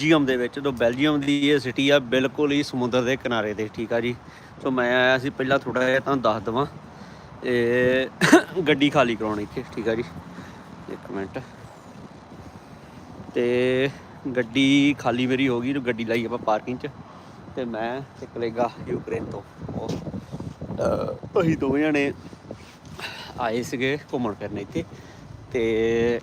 Belgium ਦੇ ਵਿੱਚ ਤੋਂ ਬੈਲਜੀਅਮ ਦੀ ਇਹ ਸਿਟੀ ਆ, ਬਿਲਕੁਲ ਹੀ ਸਮੁੰਦਰ ਦੇ ਕਿਨਾਰੇ ਤੇ, ਠੀਕ ਆ ਜੀ। ਸੋ ਮੈਂ ਆਇਆ ਸੀ ਪਹਿਲਾਂ ਥੋੜਾ ਜਿਹਾ ਤੁਹਾਨੂੰ ਦੱਸ ਦਵਾਂ। ਇਹ ਗੱਡੀ ਖਾਲੀ ਕਰਾਉਣੀ ਇੱਥੇ, ਠੀਕ ਆ ਜੀ। ਇੱਕ ਮਿੰਟ। ਤੇ ਗੱਡੀ ਖਾਲੀ ਮੇਰੀ ਹੋ ਗਈ, ਤੇ ਗੱਡੀ ਲਾਈ ਆਪਾਂ ਪਾਰਕਿੰਗ 'ਚ। ਤੇ ਮੈਂ ਤੇ ਕਲੇਗਾ ਯੂਕਰੇਨ ਤੋਂ। ਉਹ ਅਸੀਂ ਦੋਵੇਂ ਜਣੇ ਆਏ ਸੀਗੇ ਘੁੰਮਣ ਫਿਰਨ ਇੱਥੇ। ਤੇ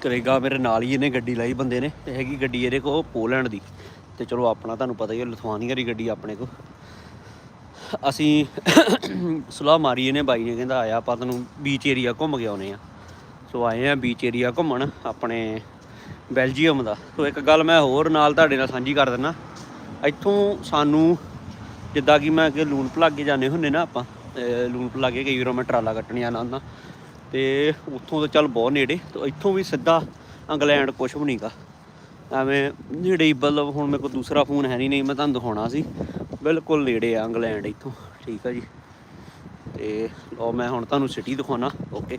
ਕਰੇਗਾ, ਮੇਰੇ ਨਾਲ ਹੀ ਇਹਨੇ ਗੱਡੀ ਲਾਈ ਬੰਦੇ ਨੇ, ਤੇ ਹੈਗੀ ਗੱਡੀ ਇਹਦੇ ਕੋ ਪੋਲੈਂਡ ਦੀ। ਤੇ ਚਲੋ ਆਪਣਾ ਤੁਹਾਨੂੰ ਪਤਾ ਹੀ ਹੈ ਲਿਥੁਆਨੀਆ ਦੀ ਗੱਡੀ ਆਪਣੇ ਕੋ ਅਸੀਂ ਸਲਾਹ ਮਾਰੀ ਇਹਨੇ, ਬਾਈ ਨੇ ਕਹਿੰਦਾ, ਆਇਆ ਆਪਾਂ ਤੈਨੂੰ ਬੀਚ ਏਰੀਆ ਘੁੰਮ ਕੇ ਆਉਨੇ ਆ। ਸੋ ਆਏ ਆ ਬੀਚ ਏਰੀਆ ਘੁੰਮਣ ਆਪਣੇ ਬੈਲਜੀਅਮ ਦਾ। ਸੋ ਇੱਕ ਗੱਲ ਮੈਂ ਹੋਰ ਨਾਲ ਤੁਹਾਡੇ ਨਾਲ ਸਾਂਝੀ ਕਰ ਦਿੰਦਾ ਇੱਥੋਂ ਸਾਨੂੰ ਜਿੱਦਾਂ ਕਿ ਮੈਂ ਕਿ ਲੂਣ ਭਲਾਗੇ ਜਾਂਦੇ ਹੁੰਨੇ ਨਾ ਆਪਾਂ, ਤੇ ਲੂਣ ਭਲਾਗੇ ਕਈ ਵਾਰ ਮੈਂ ਟਰਾਲਾ ਕੱਟਣ ਜਾਣਾ ਹੁੰਦਾ। ਤੇ ਉੱਥੋਂ ਤਾਂ ਚੱਲ ਬਹੁਤ ਨੇੜੇ, ਤੇ ਇੱਥੋਂ ਵੀ ਸਿੱਧਾ ਇੰਗਲੈਂਡ ਕੁਛ ਵੀ ਨਹੀਂਗਾ ਐਵੇਂ ਨੇੜੇ ਹੀ ਮਤਲਬ ਹੁਣ ਮੇਰੇ ਕੋਲ ਦੂਸਰਾ ਫੋਨ ਹੈ ਨਹੀਂ ਨਹੀਂ ਮੈਂ ਤੁਹਾਨੂੰ ਦਿਖਾਉਣਾ ਸੀ। ਬਿਲਕੁਲ ਨੇੜੇ ਆ ਇੰਗਲੈਂਡ ਇੱਥੋਂ, ਠੀਕ ਆ ਜੀ। ਤੇ ਲਓ ਮੈਂ ਹੁਣ ਤੁਹਾਨੂੰ ਸਿਟੀ ਦਿਖਾਉਣਾ ਓਕੇ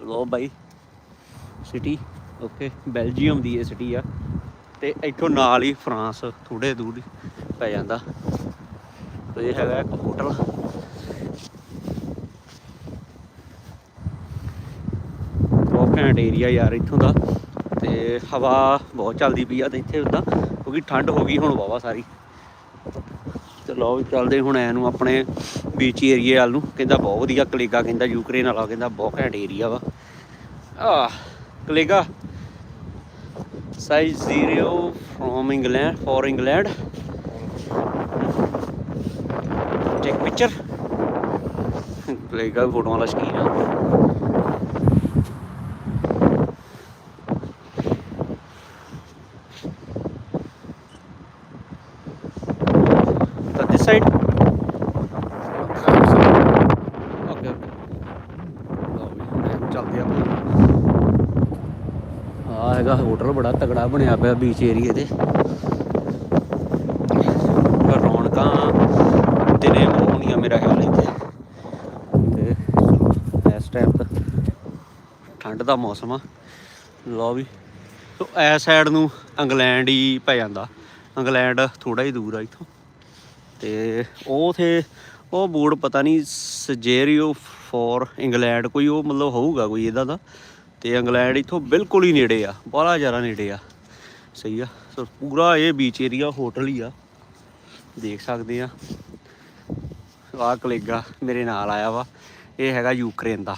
ਲਓ ਬਾਈ ਸਿਟੀ ਓਕੇ ਬੈਲਜੀਅਮ ਦੀ ਇਹ ਸਿਟੀ ਆ। ਤੇ ਇੱਥੋਂ ਨਾਲ ਹੀ ਫਰਾਂਸ ਥੋੜੇ ਦੂਰ ਪੈ ਜਾਂਦਾ। ਤੇ ਇਹ ਹੈਗਾ ਇੱਕ ਹੋਟਲ। ਬਹੁਤ ਘੈਂਟ ਏਰੀਆ ਯਾਰ ਇੱਥੋਂ ਦਾ। ਤੇ ਹਵਾ ਬਹੁਤ ਚੱਲਦੀ ਪਈ ਆ ਤੇ ਇੱਥੇ ਉਦਾਂ ਕਿਉਂਕਿ ਠੰਡ ਹੋ ਗਈ ਹੁਣ ਵਾਵਾ ਸਾਰੀ। ਚਲੋ ਵੀ ਚੱਲਦੇ ਹੁਣ ਐ ਨੂੰ ਆਪਣੇ ਬੀਚ ਏਰੀਏ ਵੱਲ ਨੂੰ। ਕਹਿੰਦਾ ਬਹੁਤ ਵਧੀਆ ਕਲੇਗਾ, ਕਹਿੰਦਾ ਯੂਕਰੇਨ ਵਾਲਾ, ਕਹਿੰਦਾ ਬਹੁਤ ਘੈਂਟ ਏਰੀਆ ਵਾ। ਆ ਕਲੇਗਾ। Size 0 from England for England take picture ਕਲੇਗਾ ਫੋਟੋਆਂ ਵਾਲਾ ਸ਼ਕੀਨ ਆ। ਤਾਂ this side ਓਕੇ ਓਕੇ ਚੱਲਦੇ ਆਪਾਂ ਆ ਹੈਗਾ ਹੋਟਲ ਬੜਾ ਤਗੜਾ ਬਣਿਆ ਪਿਆ ਬੀਚ ਏਰੀਏ ਤੇ। ਰੌਣਕਾਂ ਦਿਨੇ ਬਹੁਤ ਹੋਣੀਆਂ ਮੇਰਾ ਖਿਆਲ ਇੱਥੇ ਤੇ ਚਲੋ ਇਸ ਟਾਈਮ ਤਾਂ ਠੰਡ ਦਾ ਮੌਸਮ ਆ। ਲਓ ਵੀ। ਸੋ ਐਸ ਸਾਈਡ ਨੂੰ ਇੰਗਲੈਂਡ ਹੀ ਪੈ ਜਾਂਦਾ। ਇੰਗਲੈਂਡ ਥੋੜਾ ਹੀ ਦੂਰ ਆ ਇੱਥੋਂ। ਤੇ ਉਹ ਉਥੇ, ਉਹ ਬੋਰਡ ਪਤਾ ਨਹੀਂ ਸਜੇਰੀਓ ਫੋਰ ਇੰਗਲੈਂਡ ਕੋਈ ਉਹ ਮਤਲਬ ਹੋਊਗਾ ਕੋਈ ਇਹਦਾ ਦਾ ਤੇ ਇੰਗਲੈਂਡ ਇਥੋਂ ਬਿਲਕੁਲ ਹੀ ਨੇੜੇ ਆ। ਬੜਾ ਜ਼ਿਆਦਾ ਨੇੜੇ ਆ। ਸਹੀ ਆ। ਸੋ ਪੂਰਾ ਇਹ ਬੀਚ ਏਰੀਆ ਹੋਟਲ ਹੀ ਆ। ਦੇਖ ਸਕਦੇ ਆ। ਆਹ ਕਲੇਗਾ ਮੇਰੇ ਨਾਲ ਆਇਆ ਵਾ। ਇਹ ਹੈਗਾ ਯੂਕਰੇਨ ਦਾ।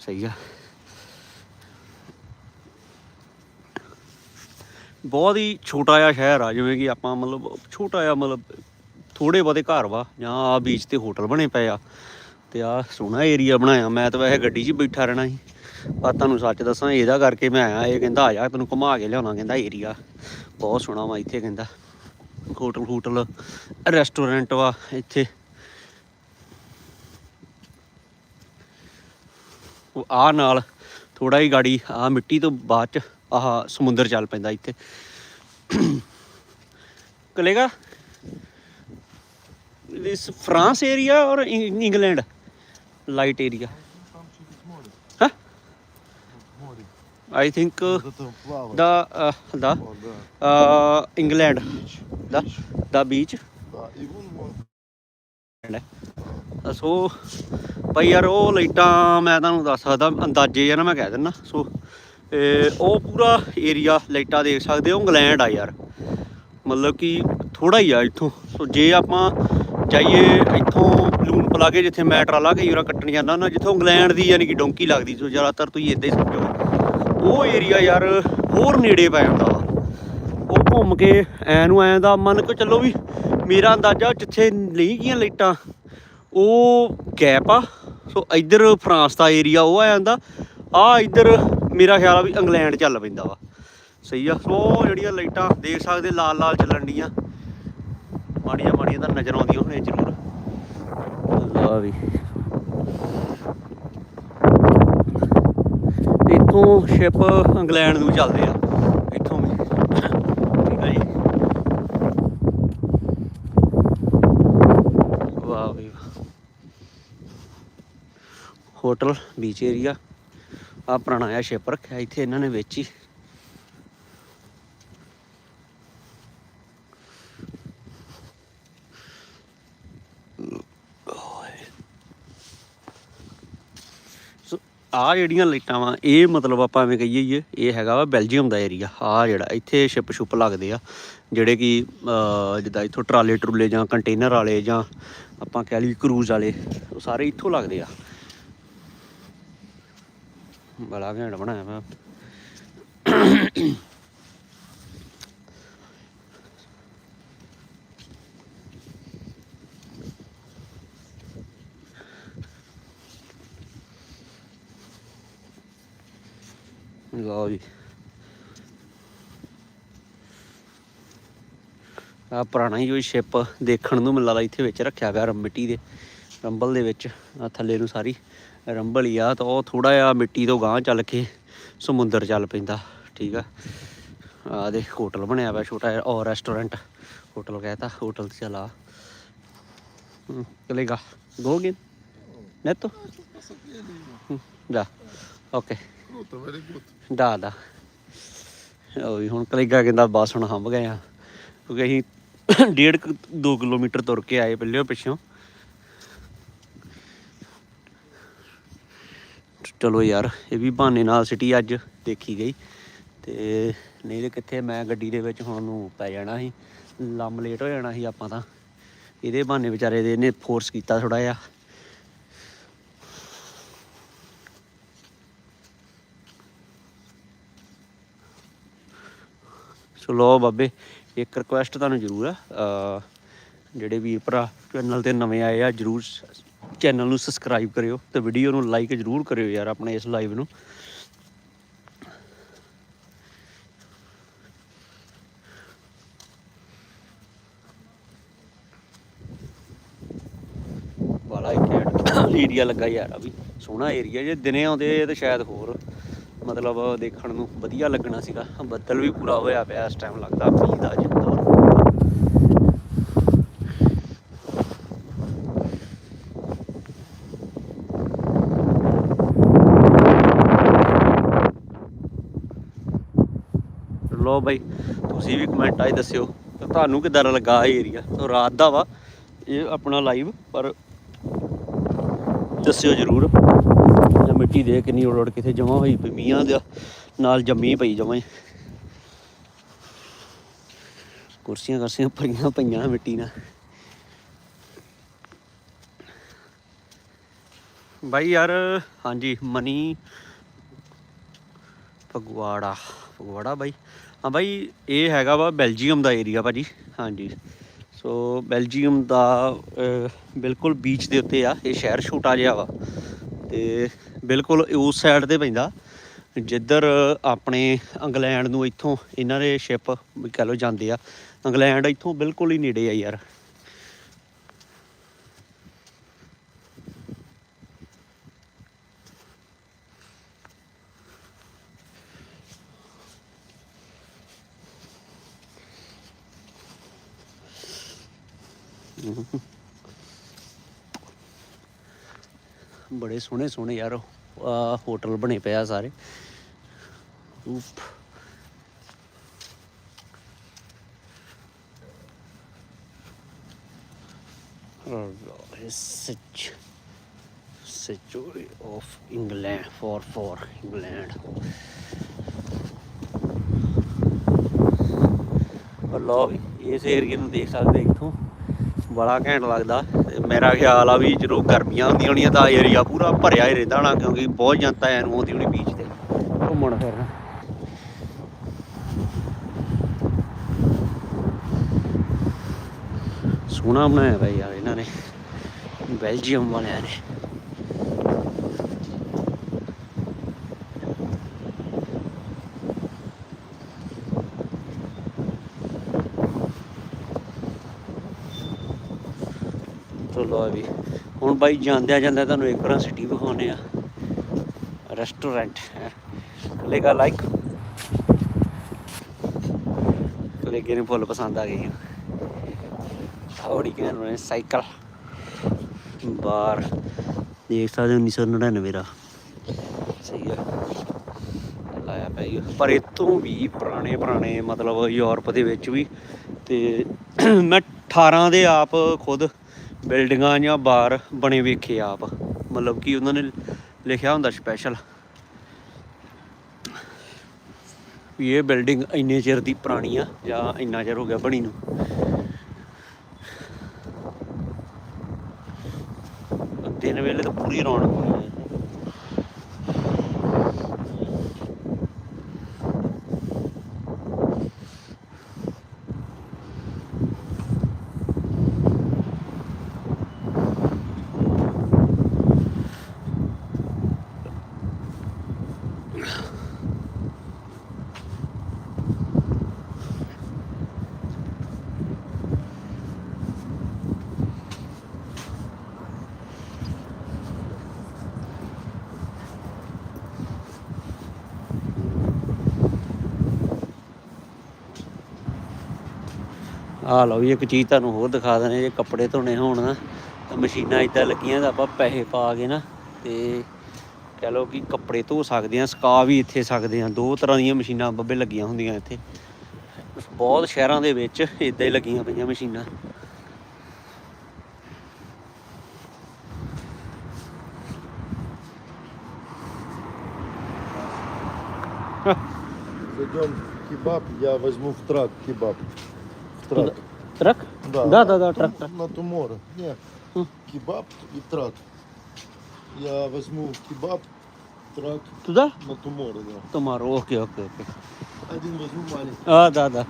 ਸਹੀ ਆ। ਬਹੁਤ ਹੀ ਛੋਟਾ ਜਿਹਾ ਸ਼ਹਿਰ ਆ, ਜਿਵੇਂ ਕਿ ਆਪਾਂ ਮਤਲਬ ਛੋਟਾ ਜਿਹਾ ਮਤਲਬ ਥੋੜੇ ਬਹੁਤੇ ਘਰ ਵਾ, ਜਾਂ ਆ ਬੀਚ ਤੇ ਹੋਟਲ ਬਣੇ ਪਏ ਆ, ਤੇ ਆ ਸੋਹਣਾ ਏਰੀਆ ਬਣਾਇਆ। ਮੈਂ ਤਾਂ ਵੈਸੇ ਗੱਡੀ 'ਚ ਬੈਠਾ ਰਹਿਣਾ ਸੀ, ਪਰ ਤੁਹਾਨੂੰ ਸੱਚ ਦੱਸਾਂ, ਇਹਦਾ ਕਰਕੇ ਮੈਂ ਆਇਆ, ਇਹ ਕਹਿੰਦਾ, ਆ ਜਾ, ਤੈਨੂੰ ਘੁਮਾ ਕੇ ਲਿਆਉਣਾ, ਕਹਿੰਦਾ ਏਰੀਆ ਬਹੁਤ ਸੋਹਣਾ ਵਾ ਇੱਥੇ, ਕਹਿੰਦਾ। ਹੋਟਲ ਹੋਟਲ ਰੈਸਟੋਰੈਂਟ ਵਾ ਇੱਥੇ। ਉਹ ਆ ਨਾਲ ਥੋੜਾ ਹੀ ਗਾੜੀ ਆ ਮਿੱਟੀ ਤੋਂ ਬਾਅਦ ਚ ਆਹ ਸਮੁੰਦਰ ਚੱਲ ਪੈਂਦਾ ਇੱਥੇ ਕਲੇਗਾ ਇਸ ਫਰਾਂਸ ਏਰੀਆ ਔਰ ਇੰਗਲੈਂਡ ਲਾਈਟ ਏਰੀਆ ਹਾਂ ਆਈ ਥਿੰਕ ਦਾ ਦਾ ਇੰਗਲੈਂਡ ਦਾ ਦਾ ਬੀਚ ਸੋ ਭਾਈ ਯਾਰ ਉਹ ਲਾਈਟਾਂ ਮੈਂ ਤੁਹਾਨੂੰ ਦੱਸ ਸਕਦਾ ਅੰਦਾਜ਼ੇ ਜਾਂ ਨਾ ਮੈਂ ਕਹਿ ਦਿੰਨਾ ਸੋ ਇਹ ਉਹ ਪੂਰਾ ਏਰੀਆ ਲਾਈਟਾਂ ਦੇਖ ਸਕਦੇ ਹੋ, ਇੰਗਲੈਂਡ ਆ ਯਾਰ। ਮਤਲਬ ਕਿ ਥੋੜਾ ਹੀ ਆ ਇੱਥੋਂ। ਸੋ ਜੇ ਆਪਾਂ ਜਾਈਏ ਇੱਥੋਂ ਲੂਣ ਪਲਾ ਕੇ ਜਿੱਥੇ ਮੈਂ ਟਰਾਲਾ ਕਈ ਵਾਰ ਕੱਟਣ ਜਾਂਦਾ ਹੁੰਦਾ ਜਿੱਥੋਂ ਇੰਗਲੈਂਡ ਦੀ ਯਾਨੀ ਕਿ ਡੋਂਕੀ ਲੱਗਦੀ, ਸੋ ਜ਼ਿਆਦਾਤਰ ਤੁਸੀਂ ਇਦਾਂ ਹੀ ਸਮਝੋ। ਉਹ ਏਰੀਆ ਯਾਰ ਹੋਰ ਨੇੜੇ ਪੈ ਜਾਂਦਾ ਵਾ। ਉਹ ਘੁੰਮ ਕੇ ਐ ਨੂੰ ਐ ਦਾ ਮੰਨ ਕੇ ਚੱਲੋ ਵੀ ਮੇਰਾ ਅੰਦਾਜ਼ਾ ਜਿੱਥੇ ਨਹੀਂ ਗਈਆਂ ਲਾਈਟਾਂ, ਉਹ ਗੈਪ ਆ। ਸੋ ਇੱਧਰ ਫਰਾਂਸ ਦਾ ਏਰੀਆ ਉਹ ਆ ਜਾਂਦਾ। ਆ ਇੱਧਰ ਮੇਰਾ ਖਿਆਲ ਆ ਵੀ ਇੰਗਲੈਂਡ ਚੱਲ ਪੈਂਦਾ ਵਾ। ਸਹੀ ਆ, ਸੋ ਉਹ ਜਿਹੜੀਆਂ ਲਾਈਟਾਂ ਦੇਖ ਸਕਦੇ ਲਾਲ ਲਾਲ ਚੱਲਣ ਡੀਆਂ। ਮਾੜੀਆਂ ਮਾੜੀਆਂ ਤਾਂ ਨਜ਼ਰ ਆਉਂਦੀਆਂ ਹੋਣੇ ਜ਼ਰੂਰ। ਅੱਲਾ ਵੀ ਇੱਥੋਂ ਸ਼ਿਪ ਇੰਗਲੈਂਡ ਨੂੰ ਚੱਲਦੇ ਆ ਇੱਥੋਂ ਵੀ। ਠੀਕ ਆ ਜੀ। ਵਾਹ ਵੀ ਹੋਟਲ, ਬੀਚ ਏਰੀਆ। ਆ ਪੁਰਾਣਾ ਆ ਸ਼ਿਪ ਰੱਖਿਆ, ਇੱਥੇ ਇਹਨਾਂ ਨੇ ਵੇਚੀ। ਹੀ ਆ ਜਿਹੜੀਆਂ ਲਾਈਟਾਂ ਵਾ, ਇਹ ਮਤਲਬ ਆਪਾਂ ਐਵੇਂ ਕਹੀਏ ਇਹ ਹੈਗਾ ਵਾ ਬੈਲਜੀਅਮ ਦਾ ਏਰੀਆ ਆ ਜਿਹੜਾ ਇੱਥੇ ਸ਼ਿਪ ਸ਼ੁਪ ਲੱਗਦੇ ਆ, ਜਿਹੜੇ ਕਿ ਜਿੱਦਾਂ ਇੱਥੋਂ ਟਰਾਲੇ ਟਰੂਲੇ ਜਾਂ ਕੰਟੇਨਰ ਵਾਲੇ ਜਾਂ ਆਪਾਂ ਕਹਿ ਲਈ ਕਰੂਜ਼ ਵਾਲੇ, ਉਹ ਸਾਰੇ ਇੱਥੋਂ ਲੱਗਦੇ ਆ। ਬੜਾ ਘੈਂਟ ਬਣਾਇਆ ਮੈਂ। ਲਓ ਜੀ। ਆ ਪੁਰਾਣਾ ਹੀ ਕੋਈ ਸ਼ਿਪ ਦੇਖਣ ਨੂੰ ਮੈਨੂੰ ਲੱਗਦਾ ਇੱਥੇ ਵਿੱਚ ਰੱਖਿਆ ਪਿਆ ਰ- ਮਿੱਟੀ ਦੇ, ਰੰਬਲ ਦੇ ਵਿੱਚ ਆ ਥੱਲੇ ਨੂੰ ਸਾਰੀ। ਰੰਬਲ ਹੀ ਆ ਤਾਂ ਉਹ ਥੋੜਾ ਜਿਹਾ ਮਿੱਟੀ ਤੋਂ ਗਾਂਹ ਚੱਲ ਕੇ ਸਮੁੰਦਰ ਚੱਲ ਪੈਂਦਾ ਠੀਕ ਆ। ਆ ਦੇ ਹੋਟਲ ਬਣਿਆ ਹੋਇਆ ਛੋਟਾ ਜਿਹਾ ਔਰ ਰੈਸਟੋਰੈਂਟ ਹੋਟਲ ਕਹਿਤਾ ਹੋਟਲ ਤੇ ਚਲਾ ਚਲੇਗਾ ਗੋ ਅਗੇਨ ਨੇਤੋ? ਜਾ। ਓਕੇ Brutto, very ਦਾ ਦਾ ਉਹ ਵੀ ਹੁਣ ਕਲੇਗਾ ਕਹਿੰਦਾ ਬਸ ਹੁਣ ਹੰਭ ਗਏ ਆ। ਕਿਉਂਕਿ ਅਸੀਂ ਡੇਢ 2 ਕਿਲੋਮੀਟਰ ਤੁਰ ਕੇ ਆਏ ਪਹਿਲੇ ਪਿੱਛੋਂ। ਚਲੋ ਯਾਰ, ਇਹ ਵੀ ਬਹਾਨੇ ਨਾਲ ਸਿਟੀ ਅੱਜ ਦੇਖੀ ਗਈ। ਤੇ ਨਹੀਂ ਤੇ ਕਿੱਥੇ ਮੈਂ ਗੱਡੀ ਦੇ ਵਿੱਚ ਹੁਣ ਨੂੰ ਪੈ ਜਾਣਾ ਸੀ। ਲੰਮ ਲੇਟ ਹੋ ਜਾਣਾ ਸੀ ਆਪਾਂ ਤਾਂ। ਇਹਦੇ ਬਹਾਨੇ ਵਿਚਾਰੇ ਦੇ ਇਹਨੇ ਫੋਰਸ ਕੀਤਾ ਥੋੜਾ ਜਿਹਾ। ਸੋ ਲੋ ਬਾਬੇ, ਇੱਕ ਰਿਕੁਐਸਟ ਤੁਹਾਨੂੰ ਜ਼ਰੂਰ ਆ। ਜਿਹੜੇ ਵੀਰ ਭਰਾ ਚੈਨਲ ਤੇ ਨਵੇਂ ਆਏ ਆ, ਜ਼ਰੂਰ ਚੈਨਲ ਨੂੰ ਸਬਸਕ੍ਰਾਈਬ ਕਰਿਓ ਤੇ ਵੀਡੀਓ ਨੂੰ ਲਾਈਕ ਜ਼ਰੂਰ ਕਰਿਓ ਯਾਰ ਆਪਣੇ ਇਸ ਲਾਈਵ ਨੂੰ। ਵਾਲਾ ਇੱਕ ਏਰੀਆ ਲੱਗਾ ਯਾਰ ਆ ਵੀ, ਸੋਹਣਾ ਏਰੀਆ ਜੇ ਦਿਨੇ ਆਉਂਦੇ ਤਾਂ ਸ਼ਾਇਦ ਹੋਰ ਮਤਲਬ ਦੇਖਣ ਨੂੰ ਵਧੀਆ ਲੱਗਣਾ ਸੀਗਾ। ਬੱਦਲ ਵੀ ਪੂਰਾ ਹੋਇਆ ਪਿਆ ਇਸ ਟਾਈਮ ਲੱਗਦਾ, ਮੀਂਹ ਦਾ ਜਿੱਦਾਂ। ਲੋ ਬਾਈ, ਤੁਸੀਂ ਵੀ ਕਮੈਂਟ ਆਈ ਦੱਸਿਓ ਤੇ ਤੁਹਾਨੂੰ ਕਿੱਦਾਂ ਲੱਗਾ ਇਹ ਏਰੀਆ ਤੋਂ ਰਾਤ ਦਾ ਵਾ, ਇਹ ਆਪਣਾ ਲਾਈਵ ਪਰ ਦੱਸਿਓ ਜਰੂਰ। ਮਿੱਟੀ ਦੇ ਕਿੰਨੀ ਉੜ ਉੜ ਕਿਥੇ ਜਮਾ ਹੋਈ ਪਈ ਮੀਆਂ ਦੇ ਨਾਲ ਜੰਮੀ ਪਈ ਜਮਾ ਹੀ। ਕੁਰਸੀਆਂ ਕਰਸੀਆਂ ਭਰੀਆਂ ਪਈਆਂ ਮਿੱਟੀ ਨਾਲ। ਬਾਈ ਯਾਰ, ਹਾਂਜੀ, ਮਨੀ ਫਗਵਾੜਾ ਫਗਵਾੜਾ ਬਾਈ। ਹਾਂ ਬਾਈ, ਇਹ ਹੈਗਾ ਵਾ ਬੈਲਜੀਅਮ ਦਾ ਏਰੀਆ ਭਾਜੀ। ਹਾਂਜੀ। ਸੋ ਬੈਲਜੀਅਮ ਦਾ ਬਿਲਕੁਲ ਬੀਚ ਦੇ ਉੱਤੇ ਆ। ਇਹ ਸ਼ਹਿਰ ਛੋਟਾ ਜਿਹਾ ਵਾ। ਤੇ ਬਿਲਕੁਲ ਉਸ ਸਾਈਡ ਤੇ ਪੈਂਦਾ। ਜਿੱਧਰ ਆਪਣੇ ਇੰਗਲੈਂਡ ਨੂੰ ਇੱਥੋਂ ਇਹਨਾਂ ਦੇ ਸ਼ਿਪ ਵੀ ਕਹ ਲਓ ਜਾਂਦੇ ਆ। ਇੰਗਲੈਂਡ ਇੱਥੋਂ ਬਿਲਕੁਲ ਹੀ ਨੇੜੇ ਆ ਯਾਰ। ਬੜੇ ਸੋਹਣੇ ਸੋਹਣੇ ਯਾਰ ਆ ਹੋਟਲ ਬਣੇ ਪਿਆ ਸਾਰੇ। ਉਪ ਸੱਚ century of England for for England ਲੋ ਇਸ ਏਰੀਏ ਨੂੰ ਦੇਖ ਸਕਦੇ ਇੱਥੋਂ। ਬੜਾ ਘੈਂਟ ਲੱਗਦਾ। ਤੇ ਮੇਰਾ ਖਿਆਲ ਆ ਵੀ ਜਦੋਂ ਗਰਮੀਆਂ ਹੁੰਦੀਆਂ ਹੋਣੀਆਂ ਤਾਂ ਏਰੀਆ ਪੂਰਾ ਭਰਿਆ ਹੀ ਰਹਿੰਦਾ ਹੋਣਾ ਕਿਉਂਕਿ ਬਹੁਤ ਜਨਤਾ ਐਨ ਨੂੰ ਆਉਂਦੀ ਹੋਣੀ ਬੀਚ ਤੇ। ਘੁੰਮਣ ਫਿਰਨ ਸੋਹਣਾ ਬਣਾਇਆ ਭਾਈ ਯਾਰ ਇਹਨਾਂ ਨੇ। ਬੈਲਜੀਅਮ ਵਾਲਿਆਂ ਨੇ। ਚਲੋ ਵੀ। ਹੁਣ ਬਾਈ ਜਾਂਦਿਆਂ ਜਾਂਦਿਆਂ ਤੁਹਾਨੂੰ ਇੱਕ ਵਾਰ ਸਿਟੀ ਵਿਖਾਉਨੇ ਆ। ਰੈਸਟੋਰੈਂਟ ਲੇਗਾ ਲਾਈਕ ਲੇਗੇ ਨੂੰ ਫੁੱਲ ਪਸੰਦ ਆ ਗਈ ਥੋੜੀ ਕਿ ਨੇ ਸਾਈਕਲ ਬਾਰ ਦੇਖ ਸਕਦੇ ਹੋ 1999 ਦਾ। ਸਹੀ ਹੈ ਲਾਇਆ ਪਿਆ ਜੀ ਪਰ ਇਹ ਤੋਂ ਵੀ ਪੁਰਾਣੇ ਪੁਰਾਣੇ ਮਤਲਬ ਯੂਰਪ ਦੇ ਵਿੱਚ ਵੀ ਤੇ ਮੈਂ 18 ਦੇ ਆਪ ਖੁਦ ਬਿਲਡਿੰਗਾਂ ਜਾਂ ਬਾਰ ਬਣੇ ਵੇਖੇ ਆਪ। ਮਤਲਬ ਕਿ ਉਹਨਾਂ ਨੇ ਲਿਖਿਆ ਹੁੰਦਾ ਸਪੈਸ਼ਲ ਵੀ ਇਹ ਬਿਲਡਿੰਗ ਇੰਨੇ ਚਿਰ ਦੀ ਪੁਰਾਣੀ ਆ, ਜਾਂ ਇੰਨਾ ਚਿਰ ਹੋ ਗਿਆ ਬਣੀ ਨੂੰ। ਦਿਨ ਵੇਲੇ ਤਾਂ ਪੂਰੀ ਰੌਣਕ ਹੋਣੀ ਹੈ। ਆ ਲਓ ਜੀ ਇੱਕ ਚੀਜ਼ ਤੁਹਾਨੂੰ ਹੋਰ ਦਿਖਾ ਦਿੰਦੇ ਜੇ ਕੱਪੜੇ ਧੋਣੇ ਹੋਣ ਨਾ ਤਾਂ ਮਸ਼ੀਨਾਂ ਇਦਾਂ ਲੱਗੀਆਂ ਤਾਂ ਆਪਾਂ ਪੈਸੇ ਪਾ ਕੇ ਨਾ ਤੇ ਕਹ ਲਓ ਕਿ ਕੱਪੜੇ ਧੋ ਸਕਦੇ ਆ ਸੁਕਾ ਵੀ ਇੱਥੇ ਸਕਦੇ ਆ ਦੋ ਤਰ੍ਹਾਂ ਦੀਆਂ ਮਸ਼ੀਨਾਂ ਬੱਬੇ ਲੱਗੀਆਂ ਹੁੰਦੀਆਂ ਇੱਥੇ ਬਹੁਤ ਸ਼ਹਿਰਾਂ ਦੇ ਵਿੱਚ ਇਦਾਂ ਹੀ ਲੱਗੀਆਂ ਪਈਆਂ ਮਸ਼ੀਨਾਂ Зайдем кебаб, я возьму в трак кебаб. В трак. ਟਰੱਕ Да, да, на- да, да, на- трак, трак. На Тумора. Не, М. кебаб и трак. Я возьму кебаб, трак туди на Тумора, да. Tomorrow. Окей, окей, окей. Один возьму маленький. А, да, да.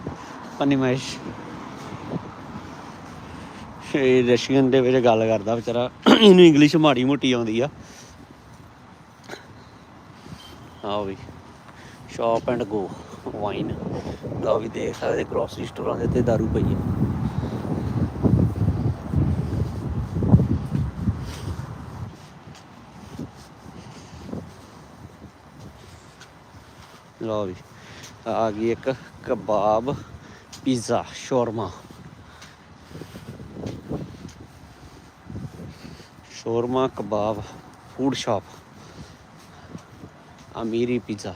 Понимаешь. ਇਹ ਰਸ਼ੀਅਨ ਦੇ ਵਿੱਚ ਗੱਲ ਕਰਦਾ ਵਿਚਾਰਾ ਇਹਨੂੰ ਇੰਗਲਿਸ਼ ਮਾੜੀ ਮੋਟੀ ਆਉਂਦੀ ਆ ਆਓ ਵੀ ਸ਼ਾਪ ਐਂਡ ਗੋ ਵਾਈਨ ਦਾ ਵੀ ਦੇਖ ਸਕਦੇ ਗਰੋਸਰੀ ਸਟੋਰਾਂ ਦੇ ਤੇ ਦਾਰੂ ਪਈ ਹੈ ਲਓ ਵੀ ਆ ਗਈ ਇੱਕ ਕਬਾਬ ਪੀਜ਼ਾ ਸ਼ੋਰਮਾ ਸ਼ੋਰਮਾ ਕਬਾਬ ਫੂਡ ਸ਼ਾਪ ਅਮੀਰੀ ਪੀਜ਼ਾ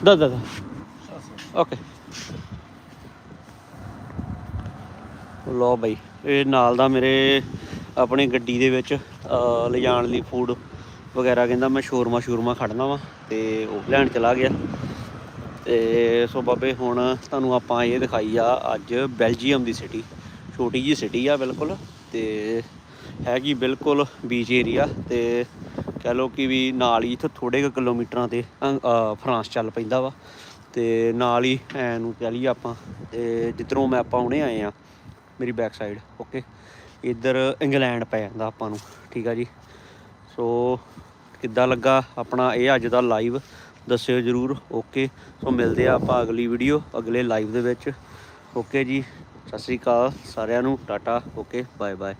దా దా ਓਕੇ ਲੋ ਬਾਈ, ਇਹ ਨਾਲ ਦਾ ਮੇਰੇ ਆਪਣੀ ਗੱਡੀ ਦੇ ਵਿੱਚ ਲਿਜਾਣ ਲਈ ਫੂਡ ਵਗੈਰਾ ਕਹਿੰਦਾ ਮੈਂ ਸ਼ੋਰਮਾ ਸ਼ੋਰਮਾ ਖੜਨਾ ਵਾ ਤੇ ਉਹ ਲੈਣ ਚਲਾ ਗਿਆ। ਤੇ ਸੋ ਬਾਬੇ, ਹੁਣ ਤੁਹਾਨੂੰ ਆਪਾਂ ਇਹ ਦਿਖਾਈ ਆ ਅੱਜ ਬੈਲਜੀਅਮ ਦੀ ਸਿਟੀ ਛੋਟੀ ਜੀ ਸਿਟੀ ਆ ਬਿਲਕੁਲ ਤੇ ਹੈਗੀ ਬਿਲਕੁਲ ਬੀਚ ਏਰੀਆ ਤੇ ਕਹਿ ਲਓ ਕਿ ਵੀ ਨਾਲ ਹੀ ਇੱਥੇ ਥੋੜੇ ਕੁ ਕਿਲੋਮੀਟਰਾਂ ਤੇ, ਅੰ- ਫਰਾਂਸ ਚੱਲ ਪੈਂਦਾ ਵਾ। ਤੇ ਨਾਲ ਹੀ ਐ ਨੂੰ ਕਹਿ ਲਈਏ ਆਪਾਂ, ਤੇ ਜਿੱਧਰੋਂ ਮੈਂ ਆਪਾਂ ਹੁਣੇ ਆਏ ਆ ਮੇਰੀ ਬੈਕ ਸਾਈਡ ਓਕੇ ਇੱਧਰ ਇੰਗਲੈਂਡ ਪੈ ਜਾਂਦਾ ਆਪਾਂ ਨੂੰ, ਠੀਕ ਆ ਜੀ? ਸੋ ਕਿੱਦਾਂ ਲੱਗਾ ਆਪਣਾ ਇਹ ਅੱਜ ਦਾ ਲਾਈਵ ਦੱਸਿਓ ਜਰੂਰ ਓਕੇ ਸੋ ਮਿਲਦੇ ਆ ਆਪਾਂ ਅਗਲੀ ਵੀਡੀਓ ਅਗਲੇ ਲਾਈਵ ਦੇ ਵਿੱਚ ਓਕੇ ਜੀ? ਸਤਿ ਸ੍ਰੀ ਅਕਾਲ ਸਾਰਿਆਂ ਨੂੰ, ਟਾਟਾ ਓਕੇ ਬਾਏ ਬਾਏ